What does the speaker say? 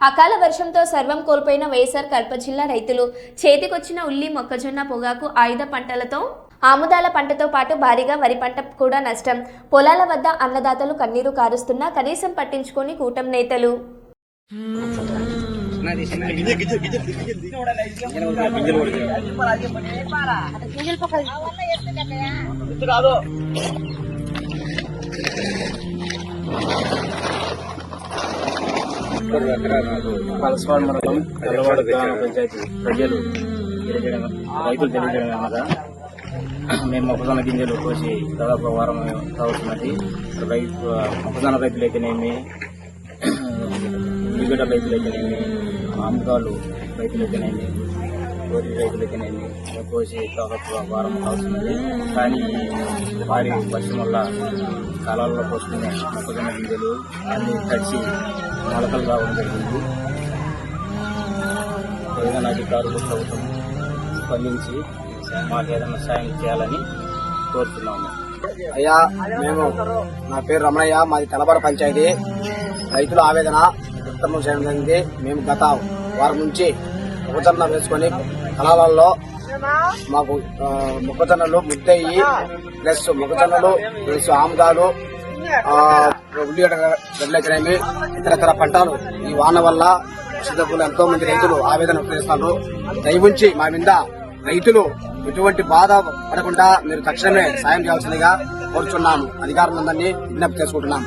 అకాల వర్షంతో సర్వం కోల్పోయిన వైఎస్ఆర్ కడప జిల్లా రైతులు చేతికొచ్చిన ఉల్లి మొక్కజొన్న పొగాకు ఆయుధ పంటలతో ఆముదాల పంటతో పాటు భారీగా వరి పంట కూడా నష్టం. పొలాల వద్ద అన్నదాతలు కన్నీరు కారుస్తున్నా కనీసం పట్టించుకొని కూటం నేతలు. పలసవాడ మండలం తెల్లవాడ గ్రామ పంచాయతీ ప్రజలు రైతులు తెలియజేయడం అనగా మేము మొక్కజొన్న గింజలు కోసి దాదాపు వారం కావుతున్నది రైతు మొక్కజొన్న రైతులైతేనేమి ఉల్లిగడ్డ రైతులైతేనేమి అమ్మకాలు రైతులైతేనేమి గోధుమ రైతులైతేనేమి కోసి దాదాపు వారం కావుతున్నది కానీ భారీ వర్షం వల్ల కాలాల్లో పోసుకునే మొక్కజొన్న గింజలు అన్ని తడిచి మొలకలు రావడం జరిగింది ఏదైనా అధికారులు ప్రభుత్వం స్పందించి మాకు ఏదైనా సాయం చేయాలని కోరుతున్నాము. అయ్యా మేము నా పేరు రమణయ్య మాది తలబడ పంచాయతీ. రైతుల ఆవేదన ఉత్తమం చేయడం జరిగింది. మేము గత వారం నుంచి మొక్కజొన్న వేసుకొని కళాలలో మాకు మొక్కజొన్నలు ముద్దయ్యి ప్లస్ మొక్కజొన్నలు ప్లస్ ఆముదాలు ఉల్లిగడ్డ గడ్డలైతేనేమి ఇతరతర పంటలు ఈ వాన వల్ల వర్షదప్పులు ఎంతో మంది రైతులు ఆవేదన వ్యక్తం దయవుంచి మా మీద రైతులు ఎటువంటి బాధ పడకుండా మీరు తక్షణమే సాయం చేయాల్సిందిగా కోరుచున్నాము. అధికారులందరినీ విజ్ఞప్తి చేసుకుంటున్నాము.